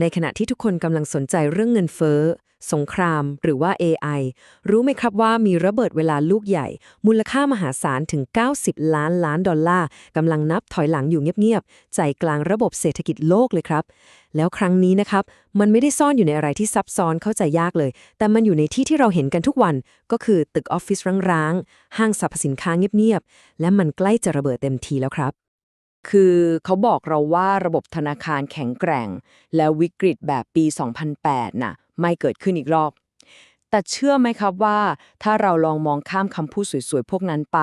ในขณะที่ทุกคนกำลังสนใจเรื่องเงินเฟ้อ สงคราม หรือว่า AI รู้ไหมครับว่ามีระเบิดเวลาลูกใหญ่ มูลค่ามหาศาลถึง 90 ล้านล้านดอลลาร์กำลังนับถอยหลังอยู่เงียบๆ ใจกลางระบบเศรษฐกิจโลกเลยครับ แล้วครั้งนี้นะครับ มันไม่ได้ซ่อนอยู่ในอะไรที่ซับซ้อนเข้าใจยากเลย แต่มันอยู่ในที่ที่เราเห็นกันทุกวัน ก็คือตึกออฟฟิศร้างๆ ห้างสรรพสินค้าเงียบๆ และมันใกล้จะระเบิดเต็มทีแล้วครับ คือเขาบอกเราว่าระบบธนาคารแข็งแกร่ง แล้ววิกฤตแบบปี 2008 น่ะ ไม่เกิดขึ้นอีกรอบ แต่เชื่อไหมครับว่า ถ้าเราลองมองข้ามคำพูดสวยๆ พวกนั้นไป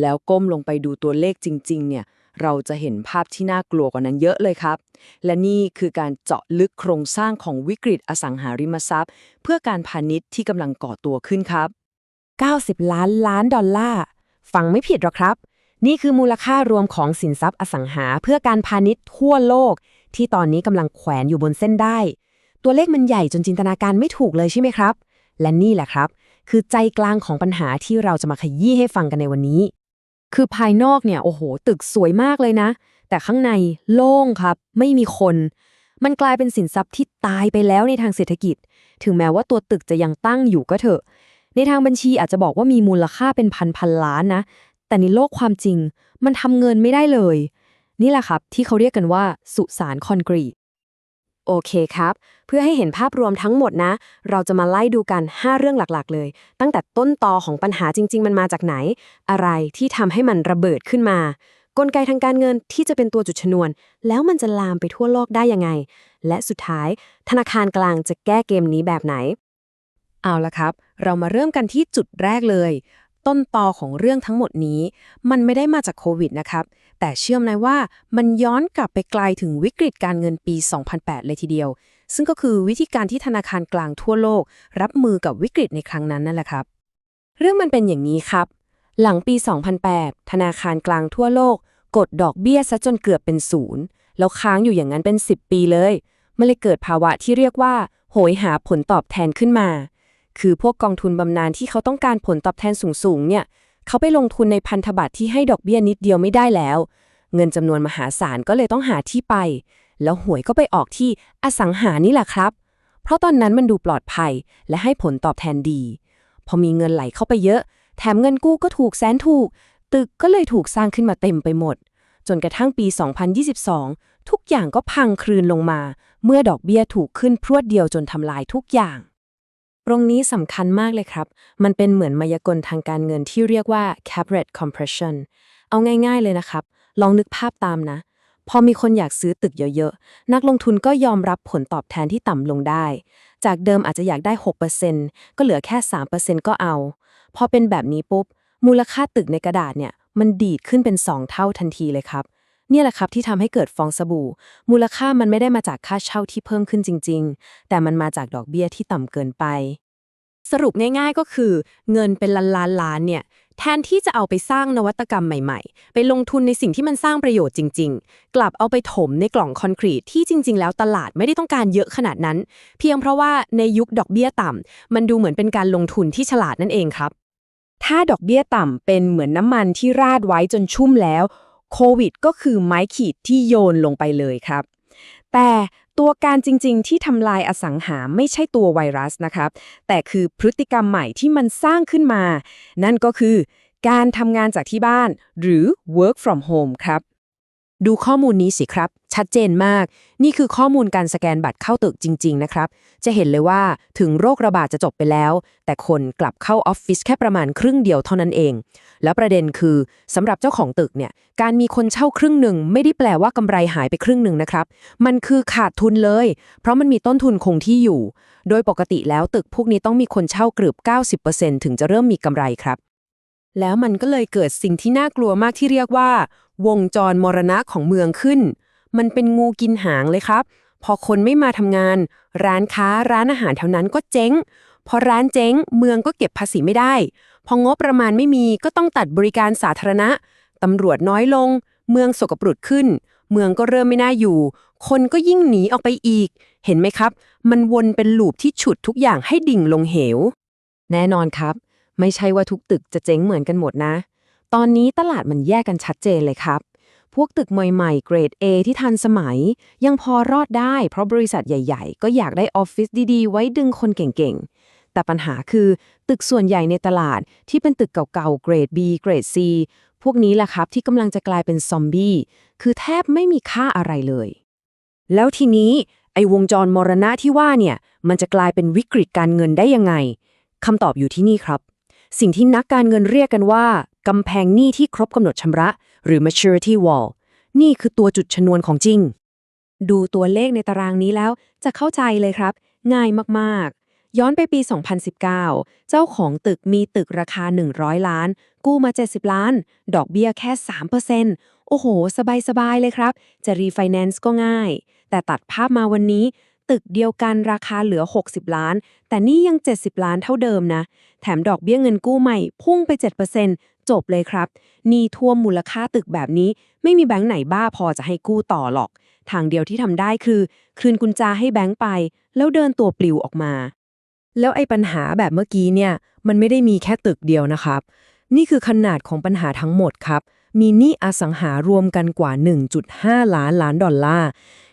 แล้วก้มลงไปดูตัวเลขจริง ๆ เนี่ย เราจะเห็นภาพที่น่ากลัวกว่านั้นเยอะเลยครับ และนี่คือการเจาะลึกโครงสร้างของวิกฤตอสังหาริมทรัพย์ เพื่อการพาณิชย์ที่กำลังก่อตัวขึ้นครับ 90 ล้านล้านดอลลาร์ ฟังไม่ผิดหรอกครับ นี่คือมูลค่ารวมของสินทรัพย์อสังหาเพื่อการพาณิชย์ทั่วโลก ที่ตอนนี้กำลังแขวนอยู่บนเส้นได้ ตัวเลขมันใหญ่จนจินตนาการไม่ถูกเลยใช่ไหมครับ และนี่แหละครับ คือใจกลางของปัญหาที่เราจะมาขยี้ให้ฟังกันในวันนี้ คือภายนอกเนี่ยโอ้โห ตึกสวยมากเลยนะ แต่ข้างในโล่งครับ ไม่มีคน มันกลายเป็นสินทรัพย์ที่ตายไปแล้วในทางเศรษฐกิจ ถึงแม้ว่าตัวตึกจะยังตั้งอยู่ก็เถอะในทางบัญชีอาจจะบอกว่ามีมูลค่าเป็นพันพันล้านนะ แต่ในโลกความจริง มันทำเงินไม่ได้เลย นี่แหละครับที่เขาเรียกกันว่า สุสานคอนกรีตโอเคครับ เพื่อให้เห็นภาพรวมทั้งหมดนะ เราจะมาไล่ดูกัน 5 เรื่องหลักๆ เลย ตั้งแต่ต้นตอของปัญหาจริง ๆ มันมาจากไหน อะไรที่ทำให้มันระเบิดขึ้นมา กลไกทางการเงินที่จะเป็นตัวจุดชนวน แล้วมันจะลามไปทั่วโลกได้ยังไง และสุดท้าย ธนาคารกลางจะแก้เกมนี้แบบไหน เอาละครับ เรามาเริ่มกันที่จุดแรกเลย ต้นตอของเรื่องทั้งหมดนี้ มันไม่ได้มาจากโควิดนะครับ แต่เชื่อมนะว่ามันย้อนกลับไปไกลถึงวิกฤตการเงินปี 2008 เลยทีเดียว ซึ่งก็คือวิธีการที่ธนาคารกลางทั่วโลก รับมือกับวิกฤตในครั้งนั้นนั่นแหละครับ เรื่องมันเป็นอย่างนี้ครับ หลังปี 2008 ธนาคารกลางทั่วโลก กดดอกเบี้ยซะจนเกือบเป็นศูนย์แล้วค้างอยู่อย่างนั้นเป็น 10 ปีเลยมันเลยเกิดภาวะที่เรียกว่า โหยหาผลตอบแทนขึ้นมา คือพวกกองทุนบำนาญที่เขาต้องการผลตอบแทนสูงๆเนี่ยเขาไปลงทุนในพันธบัตรที่ให้ดอกเบี้ยนิดเดียวไม่ได้แล้ว เงินจำนวนมหาศาลก็เลยต้องหาที่ไป แล้วหวยก็ไปออกที่อสังหานี่แหละครับ เพราะตอนนั้นมันดูปลอดภัยและให้ผลตอบแทนดี พอมีเงินไหลเข้าไปเยอะ แถมเงินกู้ก็ถูกแสนถูก ตึกก็เลยถูกสร้างขึ้นมาเต็มไปหมด จนกระทั่งปี 2022 ทุกอย่างก็พังคลืนลงมา เมื่อดอกเบี้ยถูกขึ้นพรวดเดียวจนทำลายทุกอย่าง ตรงนี้สำคัญมากเลยครับ มันเป็นเหมือนมายากลทางการเงินที่เรียกว่า cap rate compression เอาง่ายๆเลยนะครับ ลองนึกภาพตามนะ พอมีคนอยากซื้อตึกเยอะๆ นักลงทุนก็ยอมรับผลตอบแทนที่ต่ำลงได้ จากเดิมอาจจะอยากได้ 6%ก็เหลือแค่ 3%ก็เอา พอเป็นแบบนี้ปุ๊บ มูลค่าตึกในกระดาษเนี่ย มันดีดขึ้นเป็น 2 เท่าทันทีเลยครับ เนี่ยแหละครับที่ทำให้เกิดฟองสบู่ มูลค่ามันไม่ได้มาจากค่าเช่าที่เพิ่มขึ้นจริง ๆ แต่มันมาจากดอกเบี้ยที่ต่ำเกินไป สรุปง่ายๆก็คือ เงินเป็นล้านล้านล้านเนี่ยแทนที่จะเอาไปสร้างนวัตกรรมใหม่ๆ ไปลงทุนในสิ่งที่มันสร้างประโยชน์จริง ๆ กลับเอาไปถมในกล่องคอนกรีตที่จริง ๆ แล้วตลาดไม่ได้ต้องการเยอะขนาดนั้น เพียงเพราะว่าในยุคดอกเบี้ยต่ำมันดูเหมือนเป็นการลงทุนที่ฉลาดนั่นเองครับ ถ้าดอกเบี้ยต่ำเป็นเหมือนน้ำมันที่ราดไว้จนชุ่มแล้ว โควิดก็คือไม้ขีดที่โยนลงไปเลยครับ แต่ตัวการจริงๆ ที่ทำลายอสังหาไม่ใช่ตัวไวรัสนะครับ แต่คือพฤติกรรมใหม่ที่มันสร้างขึ้นมา นั่นก็คือการทำงานจากที่บ้านหรือ work from home ครับ ดูข้อมูลนี้สิครับ ชัดเจนมาก นี่คือข้อมูลการสแกนบัตรเข้าตึกจริง ๆ นะครับ จะเห็นเลยว่าถึงโรคระบาดจะจบไปแล้ว แต่คนกลับเข้าออฟฟิศแค่ประมาณครึ่งเดียวเท่านั้นเอง แล้วประเด็นคือสำหรับเจ้าของตึกเนี่ย การมีคนเช่าครึ่งหนึ่งไม่ได้แปลว่ากำไรหายไปครึ่งหนึ่งนะครับ มันคือขาดทุนเลย เพราะมันมีต้นทุนคงที่อยู่ โดยปกติแล้วตึกพวกนี้ต้องมีคนเช่าเกือบ 90%ถึงจะเริ่มมีกำไรครับ แล้วมันก็เลยเกิดสิ่งที่น่ากลัวมากที่เรียกว่า วงจรมรณะของเมืองขึ้น มันเป็นงูกินหางเลยครับ พอคนไม่มาทำงาน ร้านค้าร้านอาหารแถวนั้นก็เจ๊ง พอร้านเจ๊ง เมืองก็เก็บภาษีไม่ได้ พองบประมาณไม่มีก็ต้องตัดบริการสาธารณะตำรวจน้อยลง เมืองสกปรกขึ้น เมืองก็เริ่มไม่น่าอยู่ คนก็ยิ่งหนีออกไปอีก เห็นไหมครับ มันวนเป็นลูปที่ฉุดทุกอย่างให้ดิ่งลงเหว แน่นอนครับ ไม่ใช่ว่าทุกตึกจะเจ๊งเหมือนกันหมดนะ ตอนนี้ตลาดมันแยกกันชัดเจนเลยครับ พวกตึกใหม่ๆ เกรด A ที่ทันสมัย ยังพอรอดได้ เพราะบริษัทใหญ่ๆ ก็อยากได้ออฟฟิศดีๆ ไว้ดึงคนเก่งๆ แต่ปัญหาคือตึกส่วนใหญ่ในตลาดที่เป็นตึกเก่าๆ เกรด B เกรด C พวกนี้แหละครับที่กำลังจะกลายเป็นซอมบี้ คือแทบไม่มีค่าอะไรเลย แล้วทีนี้ไอ้วงจรมรณะที่ว่าเนี่ย มันจะกลายเป็นวิกฤตการเงินได้ยังไงคำตอบอยู่ที่นี่ครับ สิ่งที่นักการเงินเรียกกันว่ากำแพงหนี้ที่ครบกำหนดชำระ หรือ maturity wall นี่คือตัวจุดชนวนของจริง ดูตัวเลขในตารางนี้แล้วจะเข้าใจเลยครับ ง่ายมากๆ ย้อนไปปี 2019 เจ้าของตึกมีตึกราคา 100 ล้าน กู้มา 70 ล้าน ดอกเบี้ยแค่ 3%โอ้โห สบาย ๆ เลยครับ จะรีไฟแนนซ์ก็ง่าย แต่ตัดภาพมาวันนี้ ตึกเดียวกันราคาเหลือ 60 ล้าน แต่นี่ยัง 70 ล้านเท่าเดิมนะ แถมดอกเบี้ยเงินกู้ใหม่ พุ่งไป 7%จบเลยครับนี่ท่วมมูลค่าตึกแบบนี้ ไม่มีแบงค์ไหนบ้าพอจะให้กู้ต่อหรอก ทางเดียวที่ทำได้คือ คืนกุญแจให้แบงค์ไป แล้วเดินตัวปลิวออกมา แล้วไอ้ปัญหาแบบเมื่อกี้เนี่ย มันไม่ได้มีแค่ตึกเดียวนะครับ นี่คือขนาดของปัญหาทั้งหมดครับมีหนี้อสังหารวมกันกว่า 1.5 ล้านล้านดอลลาร์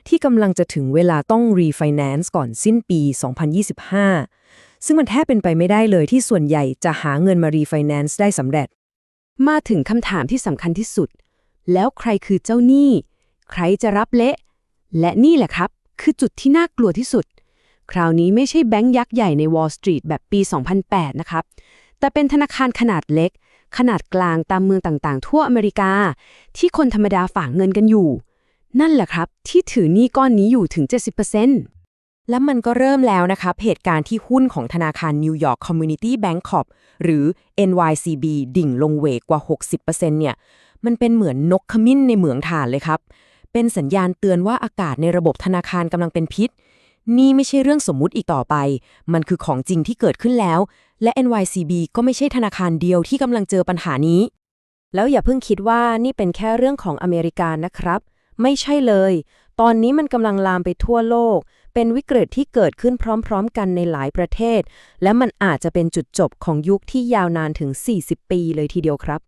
ที่กำลังจะถึงเวลาต้องรีไฟแนนซ์ก่อนสิ้นปี 2025 ซึ่งมันแทบเป็นไปไม่ได้เลยที่ส่วนใหญ่จะหาเงินมารีไฟแนนซ์ได้สำเร็จ มาถึงคำถามที่สำคัญที่สุด แล้วใครคือเจ้าหนี้ ใครจะรับเละ และนี่แหละครับ คือจุดที่น่ากลัวที่สุด คราวนี้ไม่ใช่แบงก์ยักษ์ใหญ่ใน Wall Street แบบปี 2008 นะครับ แต่เป็นธนาคารขนาดเล็กขนาดกลางตามเมืองต่างๆ ทั่วอเมริกา ที่คนธรรมดาฝากเงินกันอยู่ นั่นแหละครับ ที่ถือหนี้ก้อนนี้อยู่ถึง 70%และมันก็เริ่มแล้วนะครับเหตุการณ์ที่หุ้นของธนาคารนิวยอร์กคอมมูนิตี้แบงก์คอ p หรือ NYCB ดิ่งลงเวกกว่า 60%เนี่ยมันเป็นเหมือนนกขมิ้นในเหมืองถ่านเลยครับ เป็นสัญญาณเตือนว่าอากาศในระบบธนาคารกำลังเป็นพิษ นี่ไม่ใช่เรื่องสมมุติอีกต่อไป มันคือของจริงที่เกิดขึ้นแล้ว และ NYCB ก็ไม่ใช่ธนาคารเดียวที่กำลังเจอปัญหานี้ แล้วอย่าเพิ่งคิดว่านี่เป็นแค่เรื่องของอเมริกานะครับ ไม่ใช่เลย ตอนนี้มันกำลังลามไปทั่วโลก เป็นวิกฤตที่เกิดขึ้นพร้อมๆ กันในหลายประเทศ และมันอาจจะเป็นจุดจบของยุคที่ยาวนานถึง 40 ปีเลยทีเดียวครับ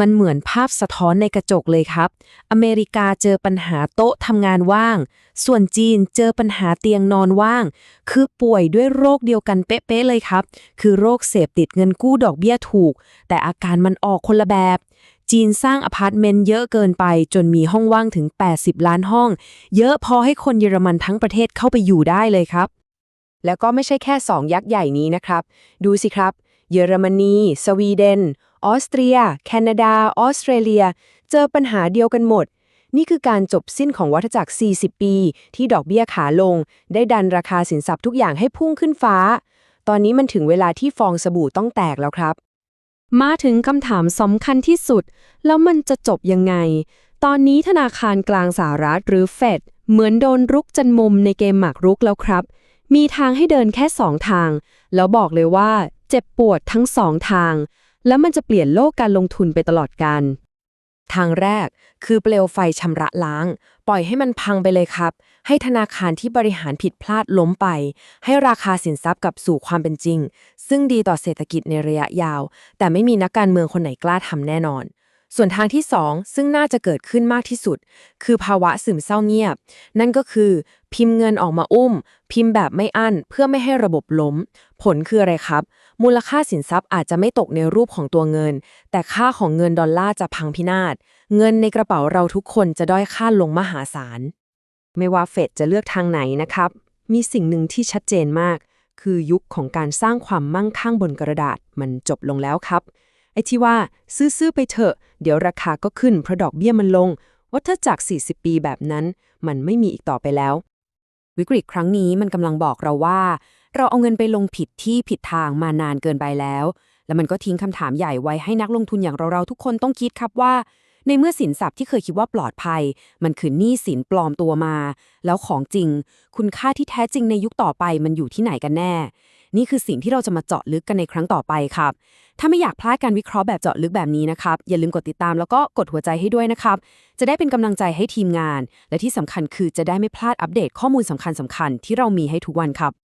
มันเหมือนภาพสะท้อนในกระจกเลยครับ อเมริกาเจอปัญหาโต๊ะทำงานว่าง ส่วนจีนเจอปัญหาเตียงนอนว่าง คือป่วยด้วยโรคเดียวกันเป๊ะๆเลยครับ คือโรคเสพติดเงินกู้ดอกเบี้ยถูก แต่อาการมันออกคนละแบบ จีนสร้างอพาร์ตเมนต์เยอะเกินไปจนมีห้องว่างถึง 80 ล้านห้อง เยอะพอให้คนเยอรมันทั้งประเทศเข้าไปอยู่ได้เลยครับ แล้วก็ไม่ใช่แค่ 2 ยักษ์ใหญ่นี้นะครับ ดูสิครับ เยอรมนี สวีเดน ออสเตรีย แคนาดา ออสเตรเลีย เจอปัญหาเดียวกันหมด นี่คือการจบสิ้นของวัฏจักร 40 ปี ที่ดอกเบี้ยขาลง ได้ดันราคาสินทรัพย์ทุกอย่างให้พุ่งขึ้นฟ้า ตอนนี้มันถึงเวลาที่ฟองสบู่ต้องแตกแล้วครับ มาถึงคำถามสำคัญที่สุด แล้วมันจะจบยังไง ตอนนี้ธนาคารกลางสหรัฐหรือเฟดเหมือนโดนรุกจันมุมในเกมหมากรุกแล้วครับ มีทางให้เดินแค่สองทาง แล้วบอกเลยว่าเจ็บปวดทั้งสองทาง แล้วมันจะเปลี่ยนโลกการลงทุนไปตลอดกาล ทางแรกคือเปลวไฟชำระล้าง ปล่อยให้มันพังไปเลยครับ ให้ธนาคารที่บริหารผิดพลาดล้มไป ให้ราคาสินทรัพย์กลับสู่ความเป็นจริง ซึ่งดีต่อเศรษฐกิจในระยะยาว แต่ไม่มีนักการเมืองคนไหนกล้าทำแน่นอน ส่วนทางที่ 2 ซึ่งน่าจะเกิดขึ้นมากที่สุด คือภาวะซึมเศร้าเงียบ นั่นก็คือ พิมพ์เงินออกมาอุ้ม พิมพ์แบบไม่อั้นเพื่อไม่ให้ระบบล้ม ผลคืออะไรครับ มูลค่าสินทรัพย์อาจจะไม่ตกในรูปของตัวเงิน แต่ค่าของเงินดอลลาร์จะพังพินาศ เงินในกระเป๋าเราทุกคนจะด้อยค่าลงมหาศาล ไม่ว่าเฟดจะเลือกทางไหนนะครับ มีสิ่งหนึ่งที่ชัดเจนมาก คือยุคของการสร้างความมั่งคั่งบนกระดาษ มันจบลงแล้วครับ ไอ้ที่ว่าซื้อๆไปเถอะ เดี๋ยวราคาก็ขึ้นเพราะดอกเบี้ยมันลง วัฏจักร 40 ปีแบบนั้น มันไม่มีอีกต่อไปแล้ววิกฤตครั้งนี้มันกำลังบอกเราว่า เราเอาเงินไปลงผิดที่ผิดทางมานานเกินไปแล้ว แล้วมันก็ทิ้งคำถามใหญ่ไว้ให้นักลงทุนอย่างเราๆทุกคนต้องคิดครับว่า ในเมื่อสินทรัพย์ที่เคยคิดว่าปลอดภัย มันคือหนี้สินปลอมตัวมา แล้วของจริง คุณค่าที่แท้จริงในยุคต่อไปมันอยู่ที่ไหนกันแน่ นี่คือสิ่งที่เราจะมาเจาะลึกกันในครั้งต่อไปครับ ถ้าไม่อยากพลาดการวิเคราะห์แบบเจาะลึกแบบนี้นะครับ อย่าลืมกดติดตามแล้วก็กดหัวใจให้ด้วยนะครับ จะได้เป็นกำลังใจให้ทีมงาน และที่สำคัญคือจะได้ไม่พลาดอัปเดตข้อมูลสำคัญๆที่เรามีให้ทุกวันครับ